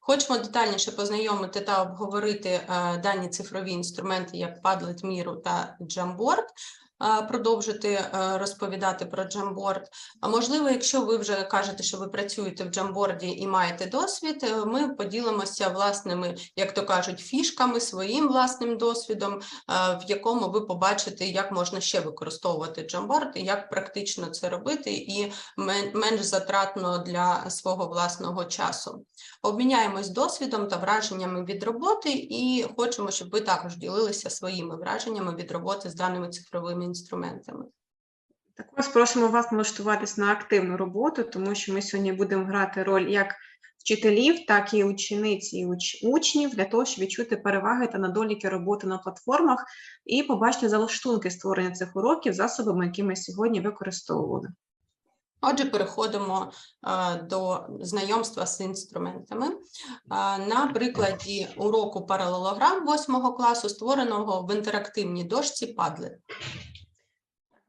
Хочемо детальніше познайомити та обговорити е, дані цифрові інструменти, як Padlet, Miro та Jamboard. Продовжити е, розповідати про Jamboard. А можливо, якщо ви вже кажете, що ви працюєте в Jamboard і маєте досвід, е, ми поділимося власними, як то кажуть, фішками, своїм власним досвідом, в якому ви побачите, як можна ще використовувати Jamboard як практично це робити, і менш затратно для свого власного часу. Обміняємось досвідом та враженнями від роботи, і хочемо, щоб ви також ділилися своїми враженнями від роботи з даними цифровими інструментами. Також просимо вас налаштуватись на активну роботу, тому що ми сьогодні будемо грати роль як вчителів, так і учениць і уч- учнів для того, щоб відчути переваги та недоліки роботи на платформах і побачити залаштунки створення цих уроків засобами, які ми сьогодні використовували. Отже, переходимо е, до знайомства з інструментами. Е, На прикладі уроку паралелограм 8 класу, створеного в інтерактивній дошці Padlet.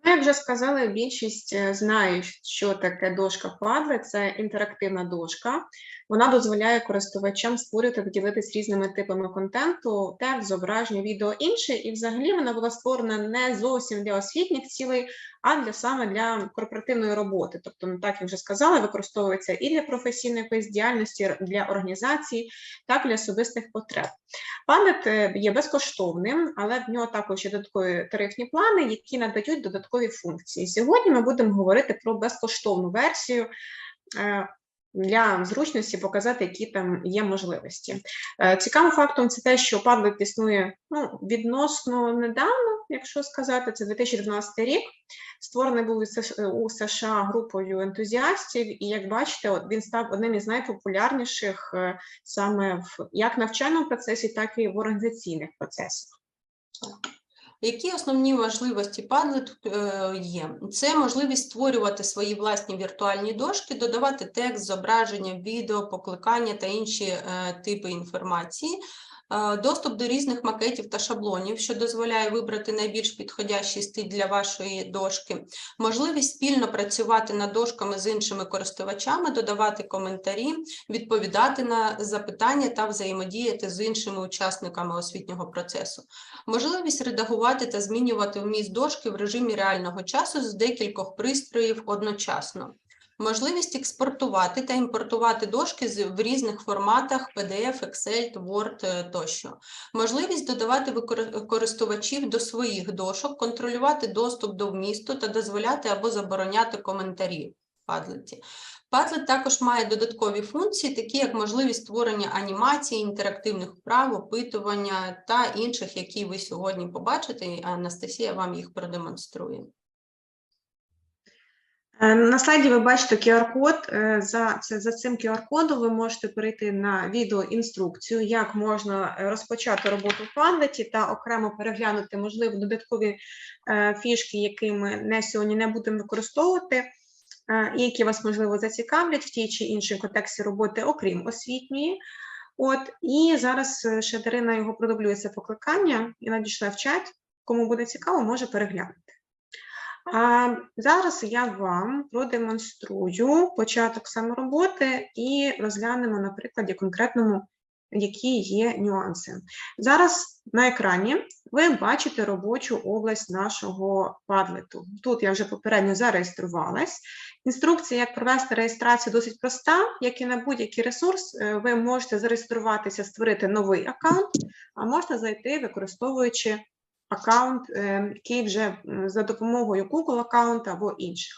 Як вже сказали, більшість знає, знають, що таке дошка Padlet. Це інтерактивна дошка. Вона дозволяє користувачам створювати та ділитись різними типами контенту, текст, зображення, відео інше. І взагалі вона була створена не зовсім для освітніх цілей, а для саме для корпоративної роботи. Тобто, ну, так як вже сказали, використовується і для професійної якоїсь діяльності, для організації, так і для особистих потреб. Padlet е, є безкоштовним, але в нього також є додаткові тарифні плани, які надають додаткові функції. Сьогодні ми будемо говорити про безкоштовну версію. Для зручності показати, які там є можливості. Е, Цікавим фактом це те, що Padlet існує ну, відносно недавно, якщо сказати, це 2012 рік. Створений був у США групою ентузіастів, і як бачите, він став одним із найпопулярніших е, саме в як навчальному процесі, так і в організаційних процесах. Які основні важливості Padlet е, є? Це можливість створювати свої власні віртуальні дошки, додавати текст, зображення, відео, покликання та інші е, типи інформації, доступ до різних макетів та шаблонів, що дозволяє вибрати найбільш підходящий стиль для вашої дошки, можливість спільно працювати над дошками з іншими користувачами, додавати коментарі, відповідати на запитання та взаємодіяти з іншими учасниками освітнього процесу можливість редагувати та змінювати вміст дошки в режимі реального часу з декількох пристроїв одночасно. Можливість експортувати та імпортувати дошки в різних форматах PDF, Excel, Word е, тощо. Можливість додавати користувачів до своїх дошок, контролювати доступ до вмісту та дозволяти або забороняти коментарі в Padlet. Padlet також має додаткові функції, такі як можливість створення анімацій, інтерактивних вправ, опитування та інших, які ви сьогодні побачите. Анастасія вам їх продемонструє. Е, На слайді ви бачите QR-код. Е, За, це, за цим QR-кодом ви можете перейти на відеоінструкцію, як можна е, розпочати роботу в Padlet та окремо переглянути, можливо, додаткові фішки, які ми не сьогодні не будемо використовувати, і які вас, можливо, зацікавлять в тій чи іншій контексті роботи, окрім освітньої. От, і зараз ще Дарина його продублює це покликання і надійшла в чат. Кому буде цікаво, може переглянути. Зараз я вам продемонструю початок саме роботи і розглянемо на прикладі конкретному, які є нюанси. Зараз на екрані ви бачите робочу область нашого падлету. Тут я вже попередньо зареєструвалась. Інструкція, як провести реєстрацію, досить проста. Як і на будь-який ресурс, е, ви можете зареєструватися, створити новий аккаунт, а можете зайти, використовуючи аккаунт, е, який вже за допомогою Google аккаунту або інших.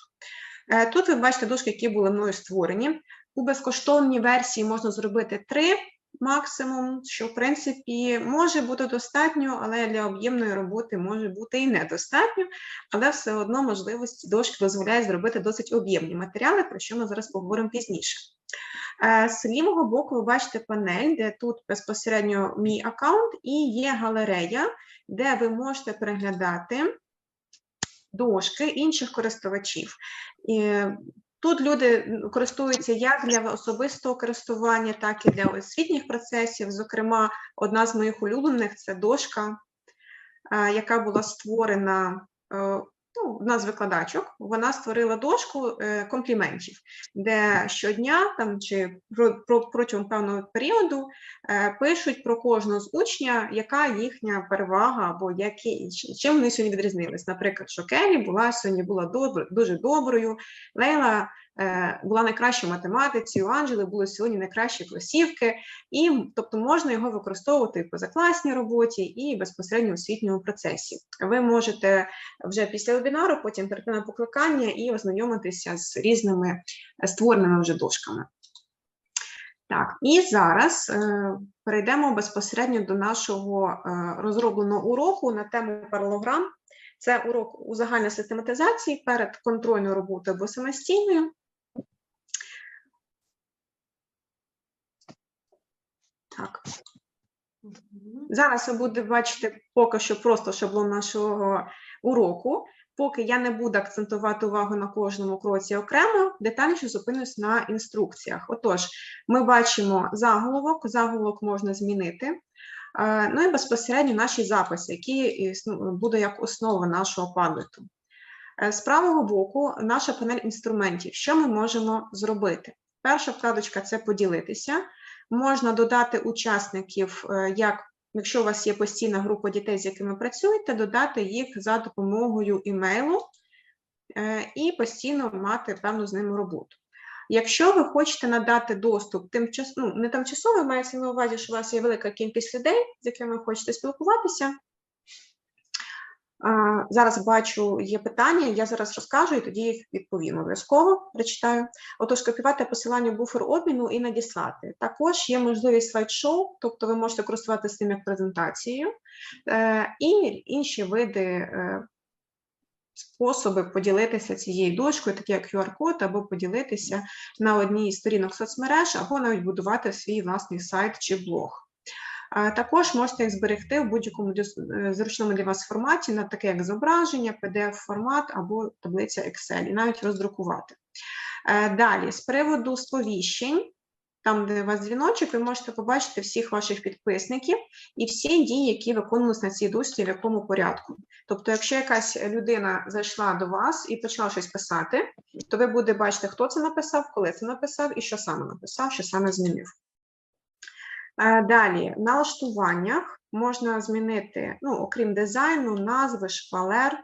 Е, Тут ви бачите дошки, які були мною створені. У безкоштовній версії можна зробити три максимум, що в принципі може бути достатньо, але для об'ємної роботи може бути і недостатньо, але все одно можливість дошки дозволяє зробити досить об'ємні матеріали, про що ми зараз поговоримо пізніше. Е, З лівого боку ви бачите панель, де тут безпосередньо мій аккаунт і є галерея, де ви можете переглядати дошки інших користувачів. Тут люди користуються як для особистого користування, так і для освітніх процесів. Зокрема, одна з моїх улюблених це дошка, е, яка була створена е, ну, одна з викладачок, вона створила дошку е, компліментів, де щодня там чи про, про, протягом певного періоду е, пишуть про кожного з учня, яка їхня перевага або які, чи- чим вони сьогодні відрізнились. Наприклад, що Келі була сьогодні була добр, дуже доброю, Лейла була найкращою в математиці, у Анджели були сьогодні найкращі кросівки, і тобто можна його використовувати і в позакласній роботі, і безпосередньо у освітньому процесі. Ви можете вже після вебінару потім перейти на покликання і ознайомитися з різними е, створеними вже дошками. Так, і зараз е, перейдемо безпосередньо до нашого е, розробленого уроку на тему паралограм. Це урок узагальнення систематизації перед контрольною роботою або самостійною. Так, Зараз ви будете бачити поки що просто шаблон нашого уроку. Поки я не буду акцентувати увагу на кожному кроці окремо, детальніше зупинюсь на інструкціях. Отож, ми бачимо заголовок, заголовок можна змінити. Е, Ну і безпосередньо наші записи, які буде як основа нашого падлету. Е, З правого боку наша панель інструментів. Що ми можемо зробити? Перша вкладочка це поділитися. Можна додати учасників, е, як якщо у вас є постійна група дітей, з якими працюєте, додати їх за допомогою імейлу е, і постійно мати певну з ними роботу. Якщо ви хочете надати доступ тимчас, ну, не тимчасово, мається на увазі, що у вас є велика кількість людей, з якими ви хочете спілкуватися. Зараз бачу, є питання, я зараз розкажу і тоді їх відповім. Обов'язково прочитаю. Отож, копіювати посилання буфер обміну і надіслати. Також є можливість слайд-шоу, тобто ви можете користуватися цим як презентацією, е, і інші види е, способи поділитися цією дошкою, такі як QR-код, або поділитися на одній із сторінок соцмереж, або навіть будувати свій власний сайт чи блог. Також можете їх зберегти в будь-якому е, зручному для вас форматі, на таке як зображення, PDF-формат або таблиця Excel, і навіть роздрукувати. Е, Далі, з приводу сповіщень, там, де у вас дзвіночок, ви можете побачити всіх ваших підписників і всі дії, які виконувалися на цій дошці, в якому порядку. Тобто, якщо якась людина зайшла до вас і почала щось писати, то ви будете бачити, хто це написав, коли це написав і що саме написав, що саме змінив. Е, Далі, в налаштуваннях можна змінити, ну, окрім дизайну, назви, шпалер,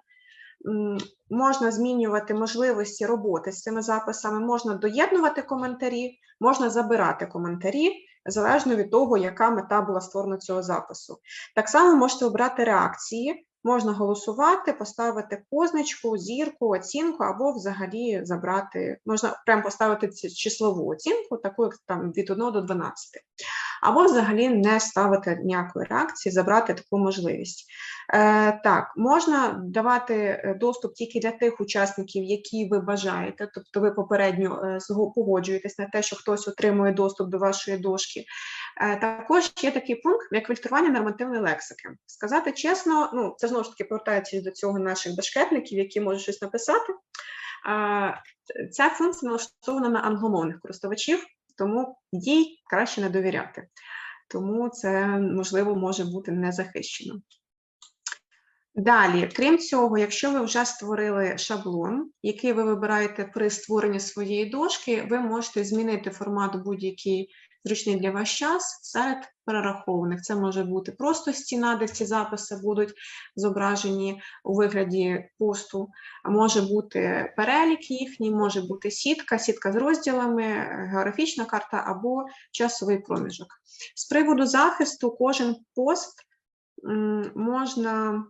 можна змінювати можливості роботи з цими записами, можна доєднувати коментарі, можна забирати коментарі, залежно від того, яка мета була створена цього запису. Так само можете обрати реакції, можна голосувати, поставити позначку, зірку, оцінку, або взагалі забрати, можна прямо поставити числову оцінку, таку як там від 1 до 12 або взагалі не ставити ніякої реакції, забрати таку можливість. Е, так, можна давати е, доступ тільки для тих учасників, які ви бажаєте, тобто ви попередньо е, погоджуєтесь на те, що хтось отримує доступ до вашої дошки. Також є такий пункт, як фільтрування нормативної лексики. Сказати чесно, ну це знову ж таки повертаючись до цього наших бешкетників, які можуть щось написати. Ця функція налаштована на англомовних користувачів, тому їй краще не довіряти. Тому це, можливо, може бути не захищено. Далі, крім цього, якщо ви вже створили шаблон, який ви вибираєте при створенні своєї дошки, ви можете змінити формат будь-який зручний для вас час серед перерахованих. Це може бути просто стіна, де ці записи будуть зображені у вигляді посту, може бути перелік їхній, може бути сітка, сітка з розділами, географічна карта або часовий проміжок. З приводу захисту, кожен пост можна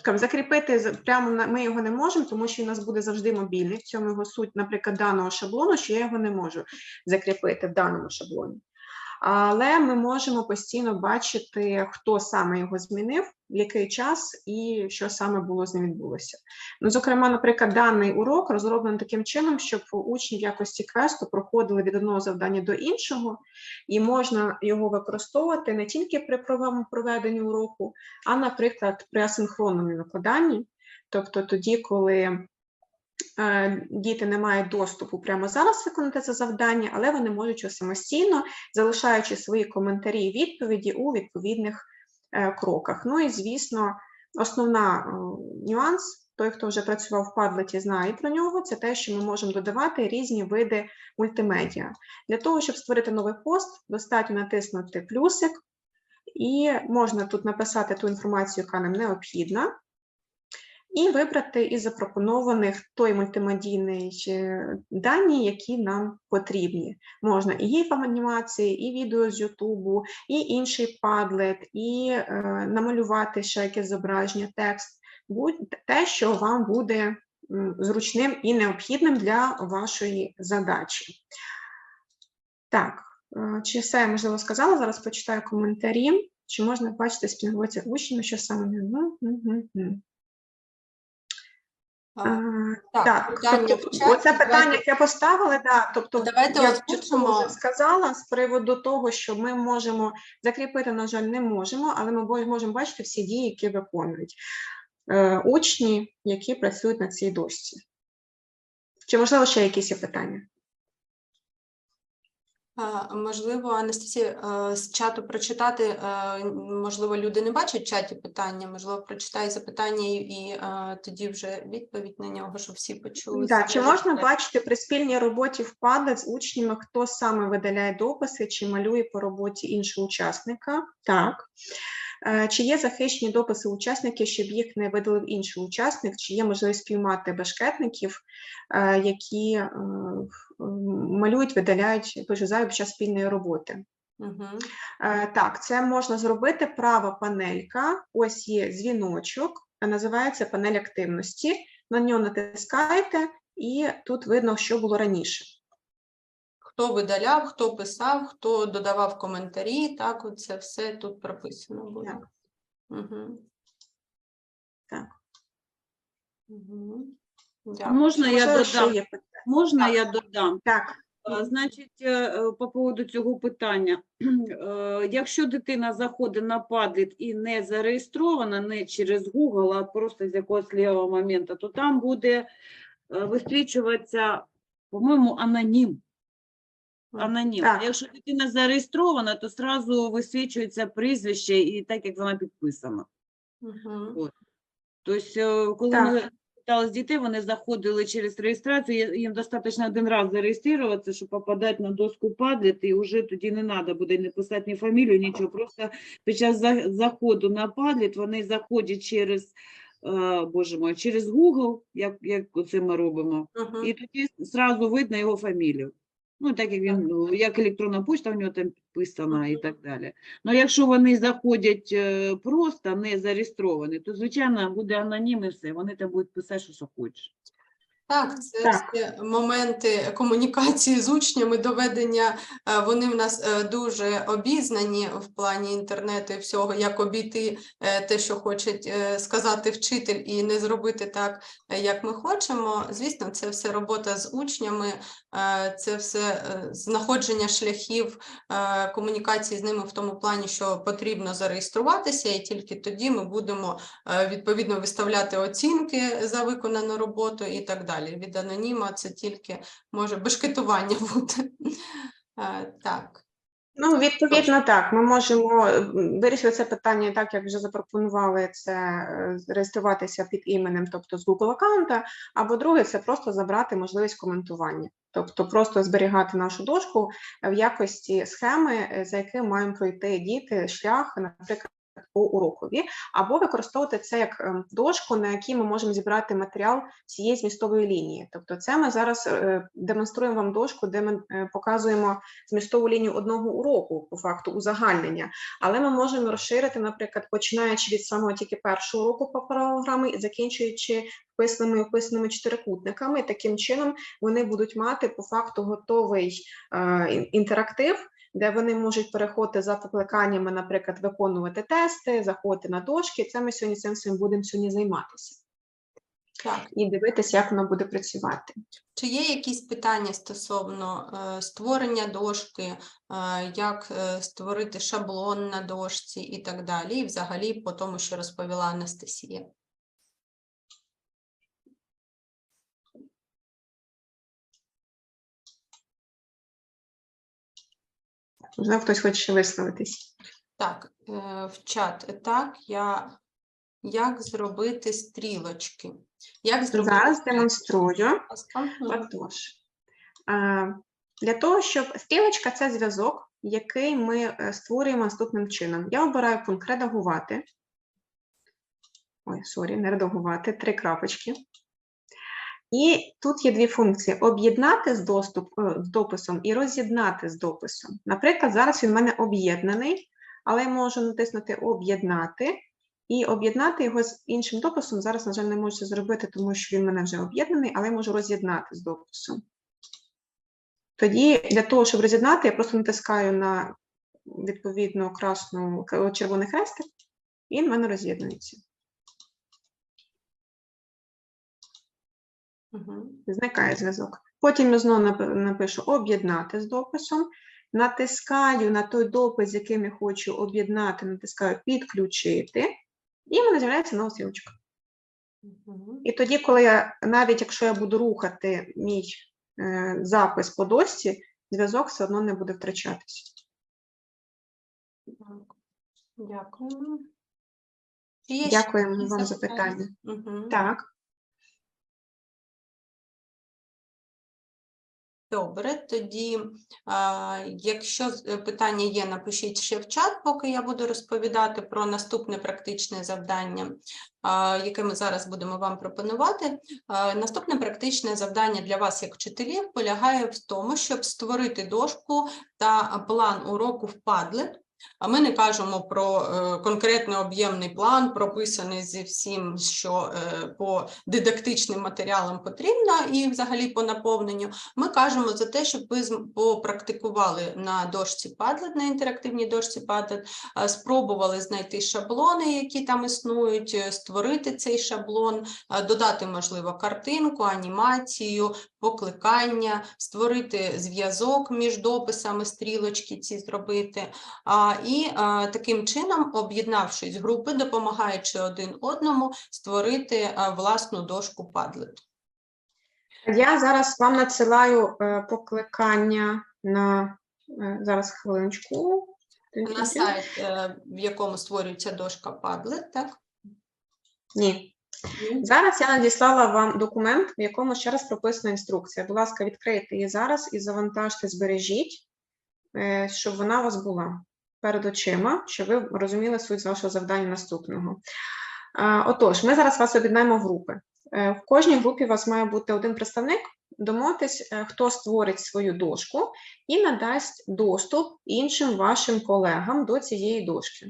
скажімо, закріпити прямо ми його не можемо, тому що він у нас буде завжди мобільний. В цьому його суть, наприклад, даного шаблону, що я його не можу закріпити в даному шаблоні. Але ми можемо постійно бачити, хто саме його змінив, в який час і що саме було з ним відбулося. Ну, зокрема, наприклад, даний урок розроблений таким чином, щоб учні в якості квесту проходили від одного завдання до іншого, і можна його використовувати не тільки при правовому проведенні уроку, а, наприклад, при асинхронному викладанні, тобто тоді, коли діти не мають доступу прямо зараз виконати це завдання, але вони можуть самостійно, залишаючи свої коментарі і відповіді у відповідних е, кроках. Ну і звісно, основна е, нюанс, той, хто вже працював в Padlet, знає про нього, це те, що ми можемо додавати різні види мультимедіа. Для того, щоб створити новий пост, достатньо натиснути плюсик, і можна тут написати ту інформацію, яка нам необхідна, і вибрати із запропонованих той мультимедійний е, дані, які нам потрібні. Можна і гіф анімації, і відео з Ютубу, і інший падлет, і е, намалювати ще якесь зображення, текст, будь те, що вам буде зручним і необхідним для вашої задачі. Так, е, чи все я можливо сказала? Зараз почитаю коментарі. Чи можна бачити співробітця учнями, що саме ну, мгм, мгм. А, Так, питання тобто, в чаті. оце питання, яке поставили, да, тобто Давайте я озвучимо. сказала з приводу того, що ми можемо закріпити, на жаль, не можемо, але ми можемо бачити всі дії, які виконують е, учні, які працюють на цій дошці. Чи можливо ще якісь є питання? А, Можливо, Анастасія, е, з чату прочитати, е, можливо, люди не бачать в чаті питання, можливо, прочитай запитання і, е, тоді вже відповідь на нього, щоб всі почули. Так, чи можна бачити при спільній роботі впада з учнями, хто саме видаляє дописи чи малює по роботі іншого учасника? Так. Е, Чи є захищені дописи учасників, щоб їх не видалив інший учасник? Чи є можливість спіймати бешкетників, е, які е, малюють, видаляють, зайве під час спільної роботи? Е, Так, це можна зробити. Права панелька. Ось є дзвіночок, називається панель активності. На нього натискаєте, і тут видно, що було раніше. Хто видаляв, хто писав, хто додавав коментарі, так, це все тут прописано буде. Так. Угу. Так. Угу. Дякую. Можна я додам? є? Можна я додам? Так, Значить, е, е, по поводу цього питання. Е, Якщо дитина заходить на Padlet і не зареєстрована, не через Google, а просто з якогось лівого моменту, то там буде висвічуватися, по-моєму, анонім. Анонім. А Так. якщо дитина зареєстрована, то зразу висвічується прізвище і так, як вона підписана. Угу. Тобто, е, коли Так. ми питали з дітей, вони заходили через реєстрацію, їм достатньо один раз зареєструватися, щоб попадати на доску Padlet, і вже тоді не треба буде не писати ні фамілію, нічого. Просто під час заходу на Padlet вони заходять через, е, боже мой, через Google, як, як це ми робимо, Угу. і тоді зразу видно його фамілію. Ну, так як він, ну, як електронна почта, у нього там підписана і так далі. Ну, якщо вони заходять е, просто не зареєстровані, то, звичайно, буде анонім і все. Вони там будуть писати, що, що. Так, це Так. всі моменти комунікації з учнями, доведення. е, Вони в нас е, дуже обізнані в плані інтернету і всього, як обійти е, те, що хоче сказати вчитель, і не зробити так, як ми хочемо. Звісно, це все робота з учнями, це все знаходження шляхів комунікації з ними в тому плані, що потрібно зареєструватися, і тільки тоді ми будемо відповідно виставляти оцінки за виконану роботу і так далі. Від аноніма це тільки може бешкетування бути. Е, Так. ну відповідно так. Ми можемо вирішити це питання так, як вже запропонували це е, реєструватися під іменем, тобто з Google аккаунта, або друге це просто забрати можливість коментування, тобто просто зберігати нашу дошку в якості схеми, е, за яким маємо пройти діти шлях, наприклад. По урокові, або використовувати це як ем, дошку, на якій ми можемо зібрати матеріал цієї змістової лінії. Тобто, це ми зараз е, демонструємо вам дошку, де ми е, показуємо змістову лінію одного уроку, по факту узагальнення. Але ми можемо розширити, наприклад, починаючи від самого тільки першого уроку по програми і закінчуючи вписними і описаними чотирикутниками. Таким чином вони будуть мати по факту готовий е, інтерактив. Де вони можуть переходити за покликаннями, наприклад, виконувати тести, заходити на дошки. Це ми сьогодні цим всім будемо сьогодні займатися Так. і дивитися, як воно буде працювати. Чи є якісь питання стосовно е, створення дошки, е, як е, створити шаблон на дошці і так далі, і взагалі по тому, що розповіла Анастасія? Можливо, хтось хоче ще висловитись. Так, е, в чат так, я, як зробити стрілочки. Як зробити Зараз демонструю. Отож, для того, щоб стрілочка це зв'язок, який ми е, створюємо наступним чином. Я обираю пункт редагувати. Ой, сорі, не редагувати, три крапочки. І тут є дві функції: об'єднати з доступ е, з дописом і роз'єднати з дописом. Наприклад, зараз він в мене об'єднаний, але я можу натиснути Об'єднати і об'єднати його з іншим дописом. Зараз, на жаль, не можу зробити, тому що він в мене вже об'єднаний, але я можу роз'єднати з дописом. Тоді для того, щоб роз'єднати, я просто натискаю на відповідно красну червоний хрестик, і він в мене роз'єднується. Мгм. Зникає зв'язок. Потім я знову напишу об'єднати з дописом, натискаю на той допис, з яким я хочу об'єднати, натискаю підключити, і в мене з'являється нова стрілочка. Мгм. І тоді, коли я, навіть якщо я буду рухати мій е, запис по дошці, зв'язок все одно не буде втрачатися. Дякую. Дякуємо вам за питання. Мгм. Так. Добре, тоді, якщо е, питання є, напишіть ще в чат, поки я буду розповідати про наступне практичне завдання, яке ми зараз будемо вам пропонувати. Наступне практичне завдання для вас, як вчителів, полягає в тому, щоб створити дошку та план уроку в Padlet. А ми не кажемо про е, конкретний об'ємний план, прописаний зі всім, що е, по дидактичним матеріалам потрібно, і взагалі по наповненню. Ми кажемо за те, щоб ви попрактикували на дошці Padlet, на інтерактивній дошці Padlet, спробували знайти шаблони, які там існують, е, створити цей шаблон, додати, можливо, картинку, анімацію, покликання, створити зв'язок між дописами, стрілочки ці зробити. І таким чином, об'єднавшись групи, допомагаючи один одному, створити власну дошку Padlet. Я зараз вам надсилаю е, покликання на е, зараз хвилиночку. На сайт, е, в якому створюється дошка Padlet, так? Ні. Зараз я надіслала вам документ, в якому ще раз прописана інструкція. Будь ласка, відкрийте її зараз і завантажте, збережіть, е, щоб вона у вас була перед очима, щоб ви розуміли суть вашого завдання наступного. Отож, ми зараз вас об'єднаємо в групи. Е, В кожній групі у вас має бути один представник. Домовтесь, е, хто створить свою дошку і надасть доступ іншим вашим колегам до цієї дошки.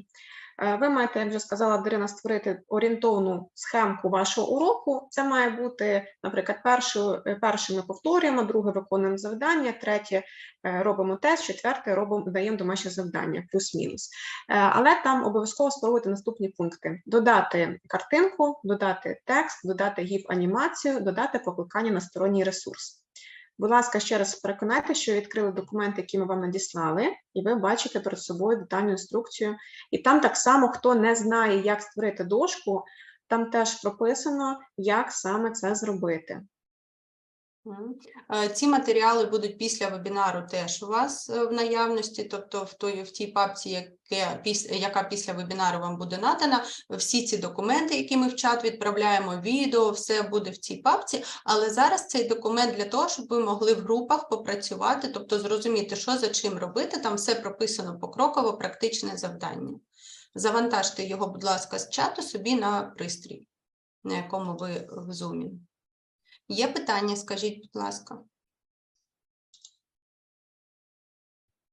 Е, Ви маєте, як вже сказала Дарина, створити орієнтовну схемку вашого уроку. Це має бути, наприклад, перше, перше ми повторюємо, друге виконуємо завдання, третє е, робимо тест, четверте робимо, даємо домашнє завдання, плюс-мінус. Е, Але там обов'язково спробуйте наступні пункти: додати картинку, додати текст, додати гіф-анімацію, додати покликання на сторонній ресурс. Будь ласка, ще раз переконайте, що відкрили документи, які ми вам надіслали, і ви бачите перед собою детальну інструкцію. І там так само, хто не знає, як створити дошку, там теж прописано, як саме це зробити. Е, Ці матеріали будуть після вебінару теж у вас е, в наявності, тобто в той в тій папці, яке, яка після вебінару вам буде надана. Всі ці документи, які ми в чат відправляємо, відео, все буде в цій папці. Але зараз цей документ для того, щоб ви могли в групах попрацювати, тобто зрозуміти, що за чим робити. Там все прописано покроково, практичне завдання. Завантажте його, будь ласка, з чату собі на пристрій, на якому ви в зумі. Є питання, скажіть, будь ласка.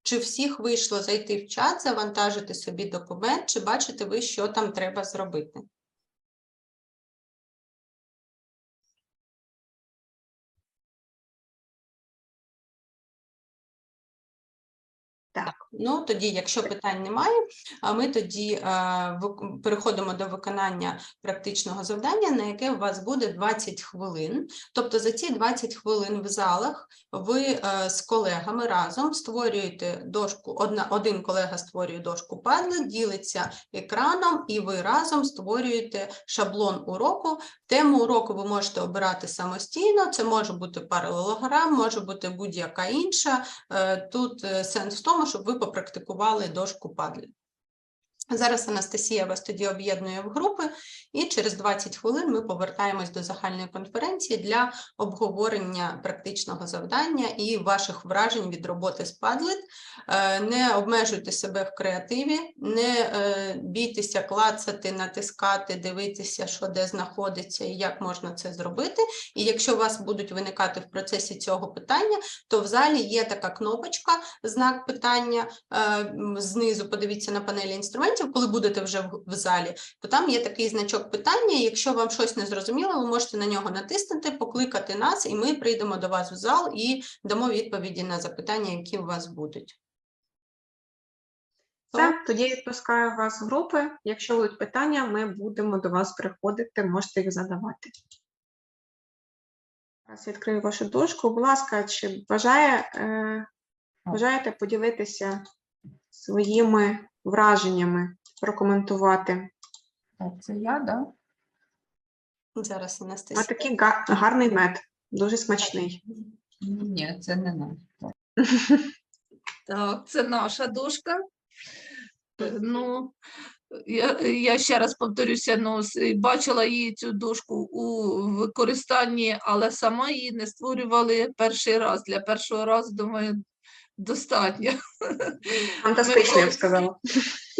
Чи всіх вийшло зайти в чат, завантажити собі документ, чи бачите ви, що там треба зробити? Ну, тоді, якщо питань немає, ми тоді е, переходимо до виконання практичного завдання, на яке у вас буде 20 хвилин. Тобто за ці 20 хвилин в залах ви е, з колегами разом створюєте дошку, одна, один колега створює дошку Padlet, ділиться екраном, і ви разом створюєте шаблон уроку. Тему уроку ви можете обирати самостійно, це може бути паралелограм, може бути будь-яка інша. Е, Тут сенс в тому, щоб ви попрактикували дошку Padlet. Зараз Анастасія вас тоді об'єднує в групи, і через 20 хвилин ми повертаємось до загальної конференції для обговорення практичного завдання і ваших вражень від роботи з Padlet. Е, Не обмежуйте себе в креативі, не е, бійтеся клацати, натискати, дивитися, що де знаходиться і як можна це зробити. І якщо у вас будуть виникати в процесі цього питання, то в залі є така кнопочка, знак питання. е, Знизу подивіться на панелі інструментів, коли будете вже в, в залі, то там є такий значок питання. Якщо вам щось не зрозуміло, ви можете на нього натиснути, покликати нас, і ми прийдемо до вас в зал і дамо відповіді на запитання, які у вас будуть. Все, тоді відпускаю вас в групи. Якщо будуть питання, ми будемо до вас приходити, можете їх задавати. Зараз відкрию вашу дошку. Будь ласка, чи бажає, е, бажаєте поділитися своїми враженнями, прокоментувати? Так, це я, да? Зараз А такий га- гарний мед, дуже смачний. Ні, це не наш. Так. Так, це наша дошка. Ну, я, я ще раз повторюся, ну, бачила її цю дошку у використанні, але сама її не створювали перший раз. Для першого разу, думаю, достатньо. Фантастично, я б сказала.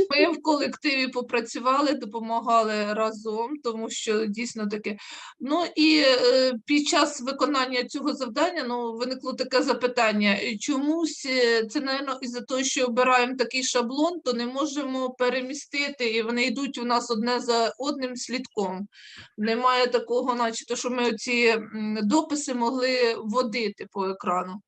Ми в колективі попрацювали, допомагали разом, тому що дійсно таке. Ну і е, під час виконання цього завдання ну, виникло таке запитання. Чомусь е, це, напевно, із-за того, що обираємо такий шаблон, то не можемо перемістити, і вони йдуть у нас одне за одним слідком. Немає такого, начебто, що ми ці дописи могли вводити по екрану.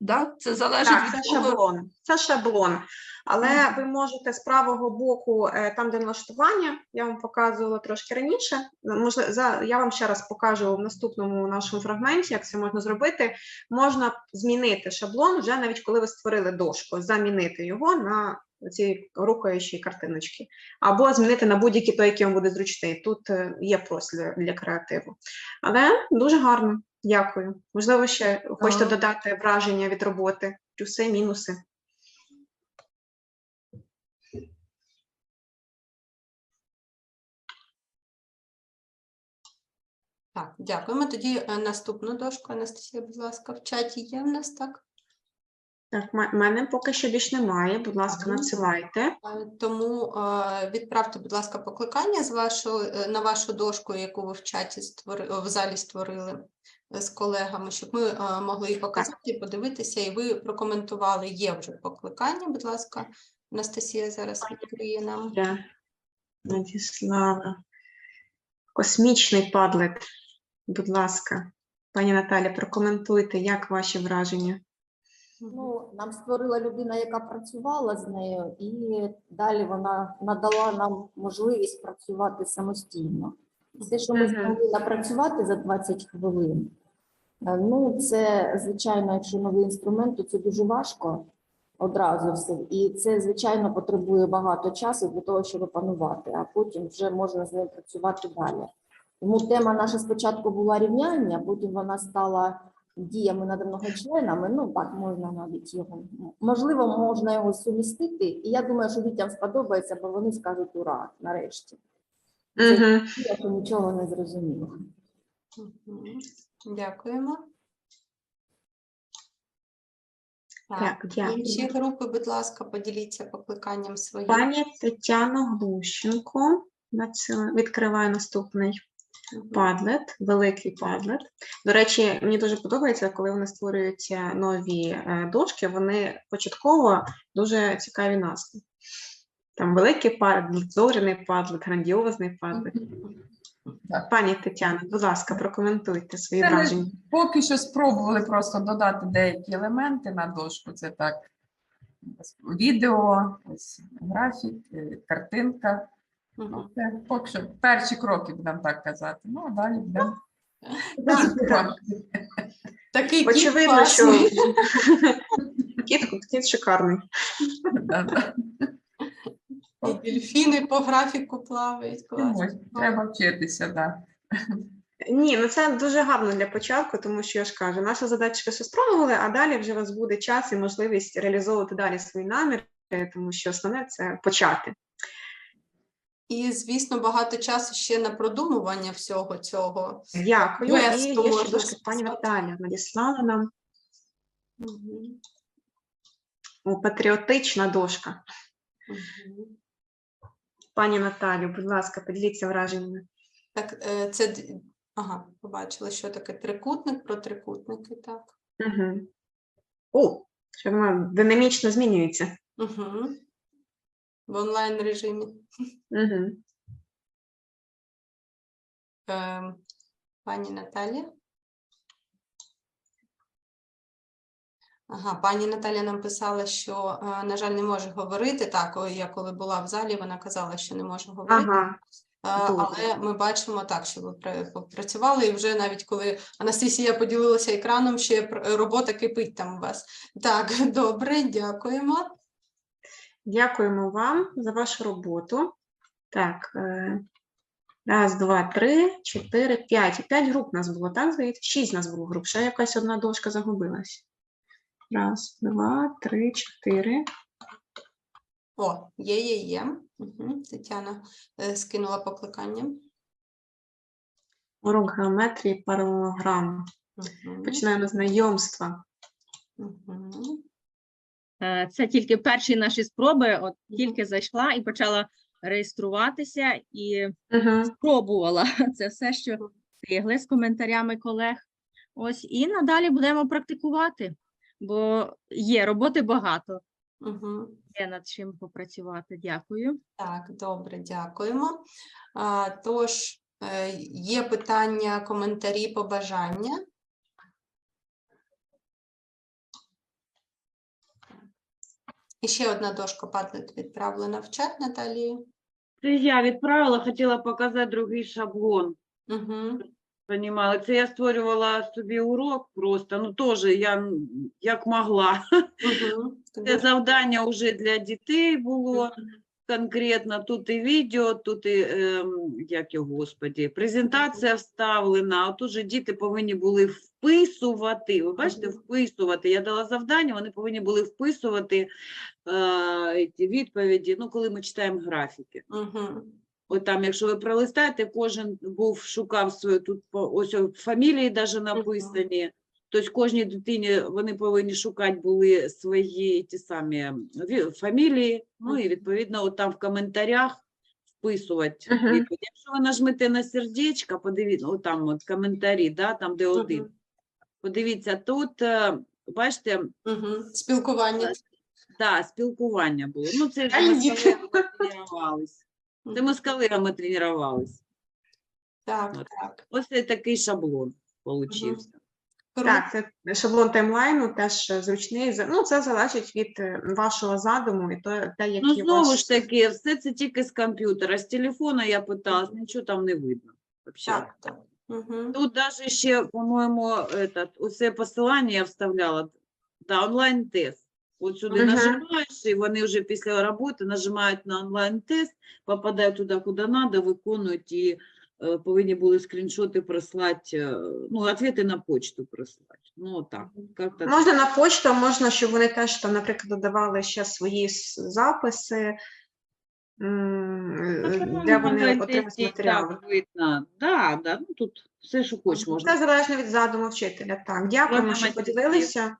Да? Це залежить Так, від це того, шаблон. Це шаблон. Але ви можете з правого боку, е, там, де налаштування, я вам показувала трошки раніше. Можливо, за я вам ще раз покажу в наступному нашому фрагменті, як це можна зробити. Можна змінити шаблон вже навіть коли ви створили дошку, замінити його на ці рухаючі картиночки, або змінити на будь-який той, який вам буде зручний. Тут е, є простір для креативу. Але дуже гарно. Дякую. Можливо, ще хочете Так. додати враження від роботи, плюси, мінуси. Так, дякуємо. Тоді е, наступну дошку, Анастасія, будь ласка, в чаті є в нас, так? Так, в мене поки що більш немає. Будь ласка, надсилайте. Е, Тому е, відправте, будь ласка, покликання з е, на вашу дошку, яку ви в чаті створи, в залі створили з колегами, щоб ми е, могли і показати, і подивитися, і ви прокоментували. Є вже покликання, будь ласка. Анастасія зараз відкриє нам. Я надіслала. Космічний падлет. Будь ласка, пані Наталя, прокоментуйте, як ваші враження. Ну, нам створила людина, яка працювала з нею, і далі вона надала нам можливість працювати самостійно. Все, що ми змогли напрацювати за 20 хвилин, ну це звичайно, якщо новий інструмент, то це дуже важко одразу все. І це, звичайно, потребує багато часу для того, щоб опанувати, а потім вже можна з ним працювати далі. Тому тема наша спочатку була рівняння, потім вона стала діями над многочленами, ну так можна навіть його можливо, можна його сумістити. І я думаю, що дітям сподобається, бо вони скажуть ура нарешті. Угу. Я то нічого не зрозуміла. Дякуємо. Так, дякую. Інші групи, будь ласка, поділіться покликанням своїм. Пані Тетяна Глущенко відкриває наступний падлет, великий падлет. До речі, мені дуже подобається, коли вони створюються нові е, дошки, вони початково дуже цікаві назви. Там великий падлет, зоряний падлет, грандіозний падлет. Пані Тетяна, будь ласка, прокоментуйте свої Це враження. Поки що спробували просто додати деякі елементи на дошку. Це так, відео, ось графік, е, картинка. Мгм. Ну, це поки що перші кроки, будемо так казати. Ну, а далі будемо. Так, Такий кіт Очевидно, що кіт, кіт шикарний. І дельфіни по графіку плавають. Класно. Треба вчитися, так. Да. Ні, ну це дуже гарно для початку, тому що я ж кажу, наша задача, що спробували, а далі вже у вас буде час і можливість реалізовувати далі свої наміри тому що основне це почати. І, звісно, багато часу ще на продумування всього цього. Дякую. Квесту І є ще дошка пані. Наталя надіслала нам Мгм. О, патріотична дошка. Мгм. Пані Наталю, будь ласка, поділіться враженнями. Так, е, це ага, побачила, що таке трикутник про трикутники, так. Угу. О, що вона динамічно змінюється. Угу. В онлайн режимі. Угу. Е, пані Наталія. Ага, пані Наталя нам писала, що, е, на жаль, не може говорити. Так, я коли була в залі, вона казала, що не може говорити. Ага, Е. Але ми бачимо так, що ви пра- попрацювали, і вже навіть коли Анастасія поділилася екраном, ще робота кипить там у вас. Так, добре, дякуємо. дякуємо вам за вашу роботу. Так, е, раз, два, три, чотири, п'ять. П'ять груп нас було, так, здається? Шість нас було груп. Ще якась одна дошка загубилась. Раз, два, три, чотири. О, є, є, є. Угу. Тетяна е, скинула покликання. Урок геометрії, паралелограм. Угу. Починаємо знайомства. Угу. Е, Це тільки перші наші спроби. От тільки зайшла і почала реєструватися і Угу. спробувала це все, що встигли з коментарями колег. Ось і надалі будемо практикувати, бо є роботи багато. Угу. Є над чим попрацювати. Дякую. Так, добре, дякуємо. А, Тож, е, є питання, коментарі, побажання. І ще одна дошка Padlet відправлена в чат Наталії. Це я відправила, хотіла показати другий шаблон. Угу. Понімали, це я створювала собі урок просто, ну теж я як могла. Угу. Це завдання вже для дітей було конкретно. Тут і відео, тут і ем, як його, господі, презентація вставлена. А тут же діти повинні були вписувати. Ви бачите, вписувати. Я дала завдання, вони повинні були вписувати е, ті відповіді. Ну, коли ми читаємо графіки. Угу. От там, якщо ви пролистаєте, кожен був шукав свою тут ось фамілії навіть написані. Тобто кожній дитині вони повинні шукати були свої ті самі фамілії. Ну і відповідно, от там в коментарях вписувати Мгм. відповідь. Якщо ви нажмете на сердечко, подивіться, от там от коментарі, да, там де один. Мгм. Подивіться, тут е, бачите, Угу. Спілкування. да, спілкування було. Ну це ж ми ні. Це ми з колегами тренувались. Так, От. так. Ось це такий шаблон получився. Так, це шаблон таймлайну теж е, зручний. Ну, це залежить від е, вашого задуму і то, те, які Ну, знову вас... ж таки, все це тільки з комп'ютера. З телефона я питалась, нічого там не видно. Вообще. Так, так. Угу. Тут навіть ще, по-моєму, этот, посилання я вставляла, да, онлайн-тест. От сюди Мгм. нажимаєш, і вони вже після роботи нажимають на онлайн-тест, попадають туди, куди треба, виконують і е, повинні були скріншоти прислати, е, ну, відповіді на почту прислати. Ну, так. Як-то Можна на почту, а можна, щоб вони теж там, наприклад, додавали ще свої записи, м, е, де вони отримують матеріали. Так, видно. Да, да, ну тут все, що хочеш, можна. Це залежно від задуму вчителя. Так, дякуємо, що поділилися.